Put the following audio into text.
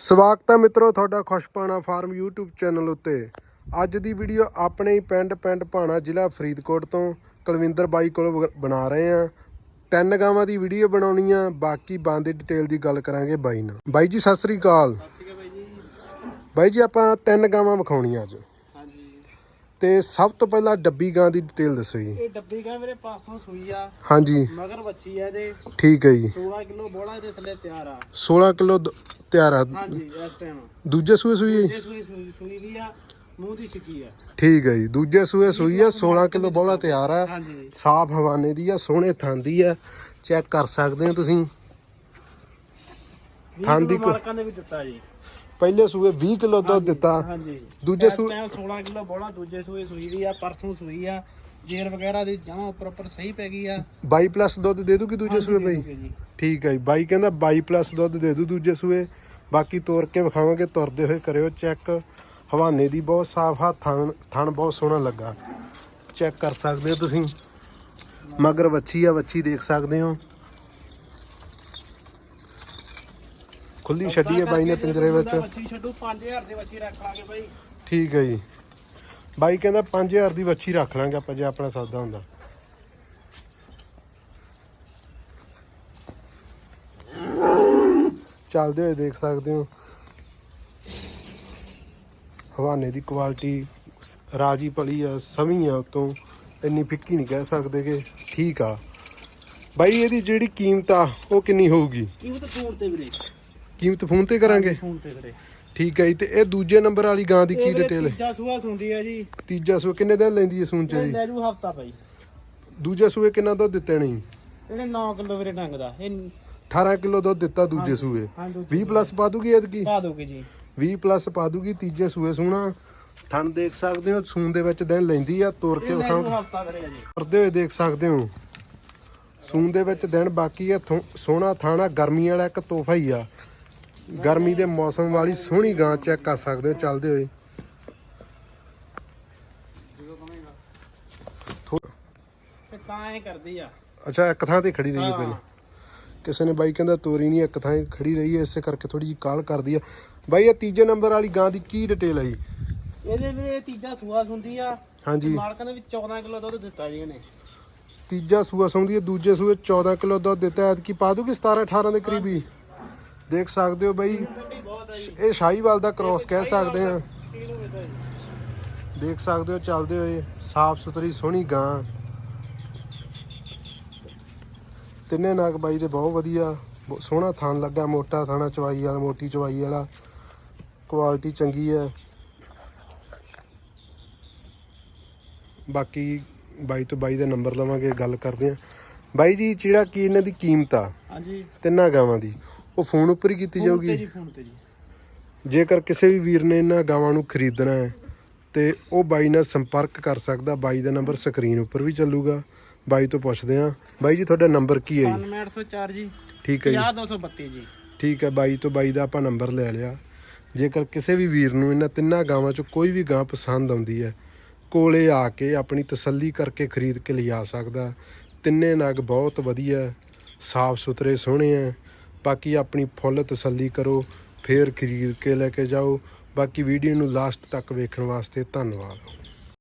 ਸਵਾਗਤ ਹੈ ਮਿੱਤਰੋ ਤੁਹਾਡਾ ਖੁਸ਼ਪਾਣਾ ਫਾਰਮ YouTube ਚੈਨਲ ਉੱਤੇ। ਅੱਜ ਦੀ ਵੀਡੀਓ ਆਪਣੇ ਹੀ ਪਿੰਡ ਪਿੰਡ ਭਾਣਾ ਜ਼ਿਲ੍ਹਾ ਫਰੀਦਕੋਟ ਤੋਂ ਕੁਲਵਿੰਦਰ ਬਾਈ ਕੋਲ ਬਣਾ ਰਹੇ ਆ ਤਿੰਨ ਗਾਵਾਂ ਦੀ ਵੀਡੀਓ ਬਣਾਉਣੀ ਆ ਬਾਕੀ ਬੰਦ ਡਿਟੇਲ ਦੀ ਗੱਲ ਕਰਾਂਗੇ ਬਾਈ ਨਾਲ। ਬਾਈ ਜੀ ਸਤਿ ਸ੍ਰੀ ਅਕਾਲ। ਬਾਈ ਜੀ ਬਾਈ ਜੀ ਆਪਾਂ ਤਿੰਨ ਗਾਵਾਂ ਵਿਖਾਉਣੀਆਂ ਅੱਜ। ਹਾਂਜੀ। ਤੇ ਸਭ ਤੋਂ ਪਹਿਲਾਂ ਡੱਬੀ ਗਾਂ ਦੀ ਡਿਟੇਲ ਦੱਸੋ ਜੀ। ਇਹ ਡੱਬੀ ਕਾ ਮੇਰੇ ਪਾਸੋਂ ਸੂਈ ਆ। ਹਾਂਜੀ। ਮਗਰ ਬੱਚੀ ਆ ਇਹਦੇ। ਠੀਕ ਹੈ ਜੀ। 16 ਕਿਲੋ ਬੋਲਾ ਇਹਦੇ ਥੱਲੇ ਤਿਆਰ ਆ। 16 ਕਿਲੋ ਤਿਆਰ ਆ। ਹਾਂਜੀ ਇਸ ਟਾਈਮ ਦੂਜੇ ਸੂਏ ਸੂਈ ਹੈ ਜੀ? ਸੂਈ ਸੂਈ ਸੂਈ ਵੀ ਆ ਮੂੰਹ ਦੀ ਛਿੱਕੀ ਆ। ਠੀਕ ਹੈ ਜੀ ਦੂਜੇ ਸੂਏ ਸੂਈ ਆ 16 ਕਿਲੋ ਬੋਲਾ ਤਿਆਰ ਆ। ਹਾਂਜੀ। ਸਾਫ਼ ਹਵਾਨੇ ਦੀ ਆ ਸੋਹਣੇ ਥਾਂ ਦੀ ਆ। ਚੈੱਕ ਕਰ ਸਕਦੇ ਹੋ ਤੁਸੀਂ? ਥਾਂ ਦੀ ਕੋ- ਮਾਲਕਾਂ ਨੇ ਵੀ ਦਿੱਤਾ ਜੀ। ਪਹਿਲੇ ਸੂਏ 20 ਕਿਲੋ ਦੁੱਧ ਦਿੱਤਾ। ਹਾਂਜੀ। ਦੂਜੇ ਇਸ ਸੂ- ਟਾਈਮ 16 ਕਿਲੋ ਬੋਲਾ ਦੂਜੇ ਸੂਏ ਸੂਈ ਵੀ ਆ ਪਰਸੋਂ ਸੂਈ ਆ। ਜੇਰ ਵਗੈਰਾ ਦੀ ਜਮਾਂ ਉੱਪਰ ਉੱਪਰ ਸਹੀ ਪੈ ਗਈ ਆ। 22 ਪਲੱਸ ਦੁੱਧ ਦੇ ਦੂਗੀ ਦੂਜੇ ਸੂਏ ਬਈ? ਠੀਕ ਹੈ ਜੀ। ਠੀਕ ਹੈ ਜੀ। ਬਾਈ ਕਹਿੰਦਾ 22 ਪਲੱਸ ਦੁੱਧ ਦੇ ਦੂ ਦੂਜੇ ਸੂਏ। ਬਾਕੀ ਤੋਰ ਕੇ ਵਿਖਾਵਾਂਗੇ ਤੁਰਦੇ ਹੋਏ ਕਰਿਓ ਚੈੱਕ ਹਵਾਨੇ ਦੀ ਬਹੁਤ ਸਾਫ਼ ਆ ਥਣ ਥਣ ਬਹੁਤ ਸੋਹਣਾ ਲੱਗਾ। ਚੈੱਕ ਕਰ ਸਕਦੇ ਹੋ ਤੁਸੀਂ। ਮਗਰ ਵੱਛੀ ਆ ਵੱਛੀ ਦੇਖ ਸਕਦੇ ਹੋ। ਖੁੱਲੀ ਛੱਡੀ ਹੈ ਬਾਈ ਨੇ ਪਿੰਜਰੇ ਵਿੱਚ। ਬੱਚੀ ਛੱਡੂ 5000 ਦੀ ਬੱਚੀ ਰੱਖ ਲਾਂਗੇ ਬਾਈ। ਠੀਕ ਹੈ ਜੀ। ਬਾਈ ਕਹਿੰਦਾ 5000 ਦੀ ਵੱਛੀ ਰੱਖ ਲਾਂਗੇ ਆਪਾਂ ਜੇ ਆਪਣਾ ਸੌਦਾ ਹੁੰਦਾ। ਚੱਲਦੇ ਹੋਏ ਦੇਖ ਸਕਦੇ ਹੋ। ਹਵਾਨੇ ਦੀ ਕੁਆਲਿਟੀ ਰਾਜੀ ਪਲੀ ਆ ਸਵੀ ਆ ਉਤੋਂ। ਇੰਨੀ ਫਿੱਕੀ ਨਹੀਂ ਕਹਿ ਸਕਦੇ ਕਿ ਠੀਕ ਆ। ਬਾਈ ਇਹਦੀ ਜਿਹੜੀ ਕੀਮਤ ਆ ਉਹ ਕਿੰਨੀ ਹੋਊਗੀ? ਕੀਮਤ ਫੋਨ ਤੇ ਵੀਰੇ। ਕੀਮਤ ਫੋਨ ਤੇ ਕਰਾਂਗੇ? ਫੋਨ ਤੇ ਵੀਰੇ। ਠੀਕ ਹੈ ਜੀ ਤੇ ਇਹ ਦੂਜੇ ਨੰਬਰ ਵਾਲੀ ਗਾਂ ਦੀ ਕੀ ਡਿਟੇਲ ਹੈ? ਤੀਜਾ ਸੂਆ ਸੁੰਦੀ ਆ ਜੀ। ਤੀਜਾ ਸੂਏ ਕਿੰਨੇ ਦਿਨ ਲੈਂਦੀ ਹੈ ਸੂਣ ਚ ਜੀ? ਲੈ ਜੂ ਹਫਤਾ ਭਾਈ। ਦੂਜੇ ਸੂਏ ਕਿੰਨਾ ਦੁੱਧ ਦਿੱਤੇ ਨਹੀਂ ਇਹਨੇ 9 ਕਿਲੋ ਵੀਰੇ ਡੰਗ ਦਾ। ਇਹ 18 ਕਿਲੋ ਦੁੱਧ ਦਿੱਤਾ ਦੂਜੇ ਸੂਏ। ਹਾਂ 20 ਪਲੱਸ ਪਾ ਦੂਗੀ ਐਤਕੀ? ਪਾ ਦੋਗੇ ਜੀ। 20 ਪਲੱਸ ਪਾ ਦੂਗੀ ਤੀਜੇ ਸੂਏ ਸੂਣਾ। ਥਣ ਦੇਖ ਸਕਦੇ ਹੋ ਸੂਣ ਦੇ ਵਿੱਚ ਦਿਨ ਲੈਂਦੀ ਆ ਤੋਰ ਕੇ ਇਹ ਲੈ ਜੂ ਵਿਖਾਉਂ ਹਫਤਾ ਵੀਰੇ ਜੀ ਕਰਦੇ ਹੋਏ ਦੇਖ ਸਕਦੇ ਹੋ। ਸੂਣ ਦੇ ਵਿੱਚ ਦਿਨ ਬਾਕੀ ਆ ਥੋ- ਸੋਹਣਾ ਥਾਣਾ ਗਰਮੀ ਵਾਲਾ ਇੱਕ ਤੋਹਫਾ ਹੀ ਆ। ਗਰਮੀ ਦੇ ਮੌਸਮ ਵਾਲੀ ਸੋਹਣੀ ਗਾਂ ਚੈੱਕ ਕਰ ਸਕਦੇ ਹੋ ਚੱਲਦੇ ਹੋਏ। ਥੋ- ਤੇ ਤਾਂ ਐ ਕਰਦੀ ਆ। ਅੱਛਾ ਇੱਕ ਥਾਂ ਤੇ ਖੜੀ ਰਹੀ ਹੈ। ਪਹਿਲਾਂ। ਕਿਸੇ ਨੇ ਬਾਈ ਕਹਿੰਦਾ ਤੋਰੀ ਨਹੀਂ ਇੱਕ ਥਾਂ ਹੀ ਖੜੀ ਰਹੀ ਹੈ ਇਸੇ ਕਰਕੇ ਥੋੜੀ ਜਿਹੀ ਕਾਲ ਕਰਦੀ ਆ। ਬਾਈ ਇਹ ਤੀਜੇ ਨੰਬਰ ਵਾਲੀ ਗਾਂ ਦੀ ਕੀ ਡਿਟੇਲ ਹੈ ਜੀ? ਇਹਦੇ ਵੀਰੇ ਤੀਜਾ ਸੂਆ ਸੁੰਦੀ ਆ। ਹਾਂਜੀ। ਮਾਲਕਾਂ ਨੇ ਵੀ 14 ਕਿਲੋ ਦੁੱਧ ਦਿੱਤਾ ਜੀ ਇਹਨੇ। ਤੀਜਾ ਸੂਆ ਸੌਂਦੀ ਹੈ ਦੂਜੇ ਸੂਏ 14 ਕਿਲੋ ਦੁੱਧ ਦਿੱਤਾ। ਐ ਕੀ ਪਾ ਦੂਗੀ 17 18 ਦੇ ਕਰੀਬੀ? ਦੇਖ ਸਕਦੇ ਹੋ ਬਾਈ ਇਹ ਸ਼ਾਹੀਵਾਲ ਦਾ ਕ੍ਰੋਸ ਕਹਿ ਸਕਦੇ ਆ ਦੇਖ ਸਕਦੇ ਹੋ ਚੱਲਦੇ ਹੋਏ ਸਾਫ਼ ਸੁਥਰੀ ਸੋਹਣੀ ਗਾਂ। ਤਿੰਨੇ ਨਾਗ ਬਾਈ ਦੇ ਬਹੁਤ ਵਧੀਆ ਸੋਹਣਾ ਥਣ ਲੱਗਾ ਮੋਟਾ ਥਾਣਾ ਚਵਾਈ ਵਾਲਾ ਮੋਟੀ ਚਵਾਈ ਵਾਲਾ। ਕੁਆਲਿਟੀ ਚੰਗੀ ਹੈ। ਬਾਕੀ ਬਾਈ ਤੋਂ ਬਾਈ ਦਾ ਨੰਬਰ ਲਵਾਂਗੇ ਗੱਲ ਕਰਦੇ ਆ ਬਾਈ ਜੀ ਜਿਹੜਾ ਕੀ ਇਹਨਾਂ ਦੀ ਕੀਮਤ ਆ? ਹਾਂਜੀ। ਤਿੰਨਾਂ ਗਾਵਾਂ ਦੀ। ਉਹ ਫੋਨ ਉੱਪਰ ਹੀ ਕੀਤੀ ਫੋਨ ਤੇ ਜਾਊਗੀ? ਜੀ ਫੋਨ ਤੇ ਜੀ। ਜੇਕਰ ਕਿਸੇ ਵੀ ਵੀਰ ਨੇ ਇਹਨਾਂ ਗਾਵਾਂ ਨੂੰ ਖਰੀਦਣਾ ਹੈ ਤੇ ਉਹ ਬਾਈ ਨਾਲ ਸੰਪਰਕ ਕਰ ਸਕਦਾ ਬਾਈ ਦਾ ਨੰਬਰ ਸਕਰੀਨ ਉੱਪਰ ਵੀ ਚੱਲੂਗਾ। ਬਾਈ ਤੋਂ ਪੁੱਛਦੇ ਆ ਬਾਈ ਜੀ ਤੁਹਾਡਾ ਨੰਬਰ ਕੀ ਹੈ ਜੀ? 9804 ਜੀ। ਠੀਕ ਹੈ ਜੀ। 50232 ਜੀ। ਠੀਕ ਹੈ ਬਾਈ ਤੋਂ ਬਾਈ ਦਾ ਆਪਾਂ ਨੰਬਰ ਲੈ ਲਿਆ। ਜੇਕਰ ਕਿਸੇ ਵੀ ਵੀਰ ਨੂੰ ਇਹਨਾਂ ਤਿੰਨਾਂ ਗਾਵਾਂ ਚੋਂ ਕੋਈ ਵੀ ਗਾਂ ਪਸੰਦ ਆਉਂਦੀ ਹੈ ਕੋਲੇ ਆ ਕੇ ਆਪਣੀ ਤਸੱਲੀ ਕਰਕੇ ਖਰੀਦ ਕੇ ਲਿਆ ਸਕਦਾ। ਤਿੰਨੇ ਨਗ ਬਹੁਤ ਵਧੀਆ ਸਾਫ਼ ਸੁਥਰੇ ਸੋਹਣੇ ਆ ਬਾਕੀ ਆਪਣੀ ਫੁੱਲ ਤਸੱਲੀ ਕਰੋ, ਫੇਰ ਖਰੀਦ ਕੇ ਲੈ ਕੇ ਜਾਓ। ਬਾਕੀ ਵੀਡੀਓ ਨੂੰ ਲਾਸਟ ਤੱਕ ਵੇਖਣ ਵਾਸਤੇ ਧੰਨਵਾਦ।